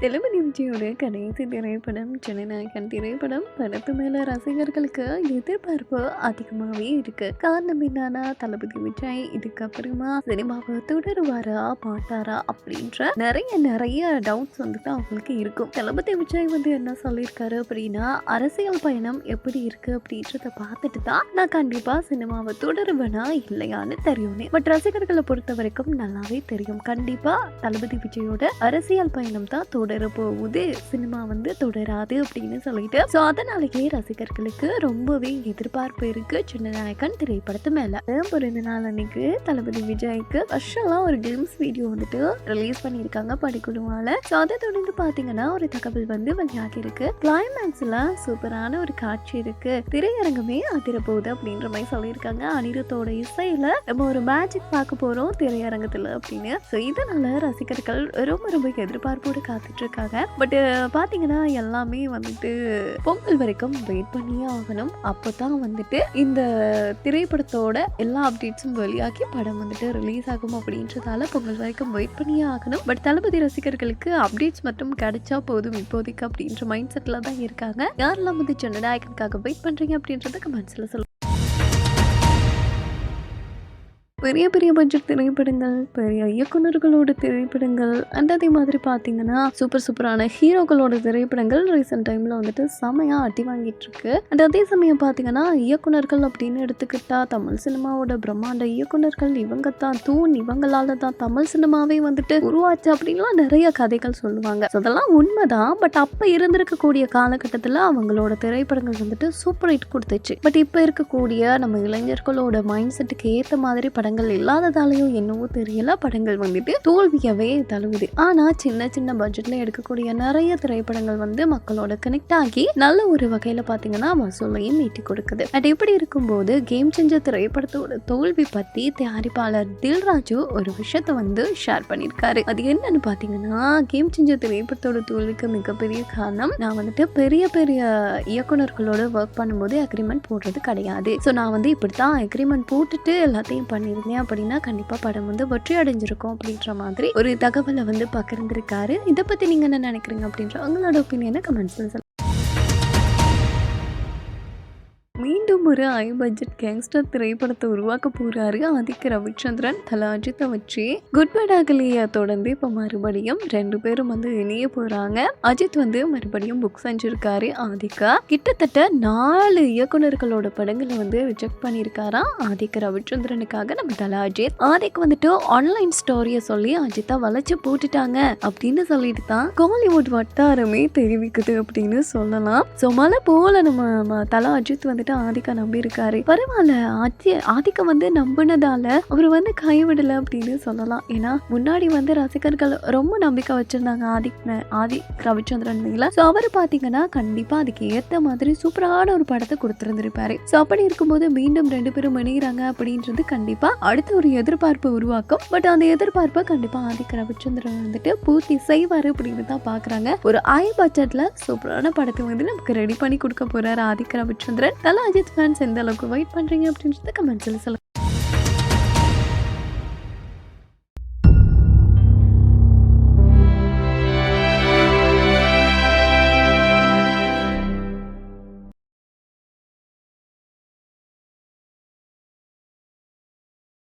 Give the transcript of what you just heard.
தெலுங்கு விஜயோட கடைசி திரைப்படம் ஜனநாயகன் திரைப்படம் படத்து மேல ரசிகர்களுக்கு எதிர்பார்ப்பு அதிகமாகவே இருக்கு. காரணம் என்னன்னா தளபதி விஜய் இதுக்கப்புறமா சினிமாவை தொடருவாரா மாட்டாரா அப்படின்ற நிறைய நிறைய டவுட்ஸ் வந்துட்டு அவங்களுக்கு இருக்கும். தளபதி விஜய் வந்து என்ன சொல்லியிருக்காரு அப்படின்னா அரசியல் பயணம் எப்படி இருக்கு அப்படின்றத பார்த்துட்டு தான் நான் கண்டிப்பா சினிமாவை தொடருவேனா இல்லையான்னு தெரியும்னே. பட் ரசிகர்களை பொறுத்த வரைக்கும் நல்லாவே தெரியும். கண்டிப்பா தளபதி விஜயோட அரசியல் பயணம் தான் தொடர போகுது சினிமா வந்து தொடராது அப்படின்னு சொல்லிட்டு. ஸோ அதனாலேயே ரசிகர்களுக்கு ரொம்பவே எதிர்பார்ப்பு இருக்கு. சின்னநாயகன் திரைப்படத்து மேல. பிறந்த நாள் அன்னைக்கு தளபதி விஜய்க்கு வருஷம்லாம் ஒரு கேம்ஸ் வீடியோ வந்துட்டு ரிலீஸ் பண்ணியிருக்காங்க படிக்குழுவால ஸோ அதை தொடர்ந்து பார்த்தீங்கன்னா ஒரு தகவல் வந்து வெளியாகி இருக்கு. கிளைமேக்ஸ்ல சூப்பரான ஒரு காட்சி இருக்கு. திரையரங்கமே அதிரப்போகுது அப்படின்ற மாதிரி சொல்லியிருக்காங்க. அனிருத்தோட இசையில நம்ம ஒரு மேஜிக் பார்க்க போறோம் திரையரங்கத்துல அப்படின்னு. ஸோ இதனால ரசிகர்கள் ரொம்ப ரொம்ப எதிர்பார்ப்போடு காத்து இருக்காங்க பட் பாத்தீங்கன்னா எல்லாமே வந்துட்டு பொங்கல் வரைக்கும் வெயிட் பண்ணியே ஆகணும். அப்போதான் வந்துட்டு இந்த திரைப்படத்தோட எல்லா அப்டேட்ஸும் வெளியாகி படம் வந்துட்டு ரிலீஸ் ஆகும் அப்படின்றதால பொங்கல் வரைக்கும் வெயிட் பண்ணியே ஆகணும். பட் தளபதி ரசிகர்களுக்கு அப்டேட்ஸ் மட்டும் கிடைச்சா போதும் இப்போதைக்கு அப்படின்ற மைண்ட் செட்டில் தான் இருக்காங்க. யாரெல்லாம் வந்து ஜனநாயகனுக்காக வெயிட் பண்றீங்க அப்படின்றத மனசில் சொல்லுங்க. பெரிய பெரிய பட்ஜெட் திரைப்படங்கள் பெரிய இயக்குனர்களோட திரைப்படங்கள் அண்ட் அதே மாதிரி பார்த்தீங்கன்னா சூப்பர் சூப்பரான ஹீரோக்களோட திரைப்படங்கள் ரீசெண்ட் டைமில் வந்துட்டு செமையாக அடி வாங்கிட்டு இருக்கு. அண்ட் அதே சமயம் பார்த்தீங்கன்னா இயக்குனர்கள் அப்படின்னு எடுத்துக்கிட்டா தமிழ் சினிமாவோட பிரம்மாண்ட இயக்குனர்கள் இவங்க தான் தூண் இவங்களால தான் தமிழ் சினிமாவே வந்துட்டு உருவாச்சு அப்படின்லாம் நிறைய கதைகள் சொல்லுவாங்க. அதெல்லாம் உண்மைதான். பட் அப்போ இருந்திருக்கக்கூடிய காலகட்டத்தில் அவங்களோட திரைப்படங்கள் வந்துட்டு சூப்பர் ஹிட் கொடுத்துச்சு. பட் இப்போ இருக்கக்கூடிய நம்ம இளைஞர்களோட மைண்ட் செட்டுக்கு ஏற்ற மாதிரி படங்கள் இல்லாததாலையோ என்னவோ தெரியல. படங்கள் வந்துட்டு தோல்வியவே தழுவுது. ஆனா சின்ன சின்ன பட்ஜெட்ல எடுக்கக்கூடிய நிறைய திரைப்படங்கள் வந்து மக்களோட கனெக்ட் ஆகி நல்ல ஒரு வகையில பாத்தீங்கன்னா வசூலையும் ஈட்டி கொடுக்குது. அது இப்படி இருக்கும்போது கேம் செஞ்ச திரைப்படத்தோட தோல்வி பத்தி தயாரிப்பாளர் தில்ராஜு ஒரு விஷயத்த வந்து ஷேர் பண்ணியிருக்காரு அது என்னன்னு பாத்தீங்கன்னா கேம் செஞ்ச திரைப்படத்தோட தோல்விக்கு மிகப்பெரிய காரணம் நான் வந்துட்டு பெரிய பெரிய இயக்குனர்களோட ஒர்க் பண்ணும்போது அக்ரிமெண்ட் போடுறது கிடையாது. ஸோ நான் வந்து இப்படித்தான் அக்ரிமெண்ட் போட்டுட்டு எல்லாத்தையும் பண்ணியிருந்தேன் அப்படின்னா கண்டிப்பாக படம் வந்து வெற்றி அடைஞ்சிருக்கும் அப்படின்ற மாதிரி ஒரு தகவலை வந்து பகிர்ந்திருக்காரு. இதை பற்றி நீங்கள் என்ன நினைக்கிறீங்க அப்படின்ற உங்களோட ஒப்பீனியனை கமெண்ட்ஸில் ஒரு ஹை பட்ஜெட் கேங்ஸ்டர் திரைப்படத்தை உருவாக்க போறாரு ஆதிக்க ரவிச்சந்திரன் தல அஜித்தை வச்சு. குட் பை அகலியை தொடர்ந்து இப்போ மறுபடியும் ரெண்டு பேரும் வந்து இணைய போறாங்க. அஜித் வந்து மறுபடியும் புக் செஞ்சிருக்காரு ஆதிக்கா. கிட்டத்தட்ட நாலு இயக்குனர்களோட படங்களை வந்து ரிஜெக்ட் பண்ணியிருக்காராம் ஆதிக்க ரவிச்சந்திரனுக்காக நம்ம தல அஜித். ஆதிக்கு வந்துட்டு ஆன்லைன் ஸ்டோரியை சொல்லி அஜித்தா வளைச்சு போட்டுட்டாங்க அப்படின்னு சொல்லிட்டு தான் காலிவுட் வட்டாரமே தெரிவிக்குது அப்படின்னு சொல்லலாம். ஸோ மழை போல நம்ம தலா அஜித் வந்துட்டு ஆதிக்கா நம்பி இருக்காரு பரவாயில்ல ஆதி ஆதிக்க வந்து நம்பினதால அவர் வந்து கைவிடல அப்படின்னு சொல்லலாம். ஏன்னா முன்னாடி வந்து ரசிகர்கள் ரொம்ப நம்பிக்கை வச்சிருந்தாங்க ஆதிக் ஆதி ரவிச்சந்திரன் மேல. ஸோ அவர் பாத்தீங்கன்னா கண்டிப்பா அதுக்கு ஏத்த மாதிரி சூப்பரான ஒரு படத்தை கொடுத்துருந்துருப்பாரு. ஸோ அப்படி இருக்கும்போது மீண்டும் ரெண்டு பேரும் இணைகிறாங்க அப்படின்றது கண்டிப்பா அடுத்த ஒரு எதிர்பார்ப்பு உருவாக்கும். பட் அந்த எதிர்பார்ப்பை கண்டிப்பா ஆதிக்க ரவிச்சந்திரன் வந்துட்டு பூர்த்தி செய்வாரு அப்படின்னு தான் பாக்குறாங்க. ஒரு ஐ பட்ஜெட்ல சூப்பரான படத்தை வந்து நமக்கு ரெடி பண்ணி கொடுக்க போறாரு ஆதிக்க ரவிச்சந்திரன். நல்லா அஜித் ஃபேன்ஸ் எந்த அளவுக்கு வெயிட் பண்ணுறீங்க அப்படின்றத கமெண்ட்ஸில் சொல்லுங்கள்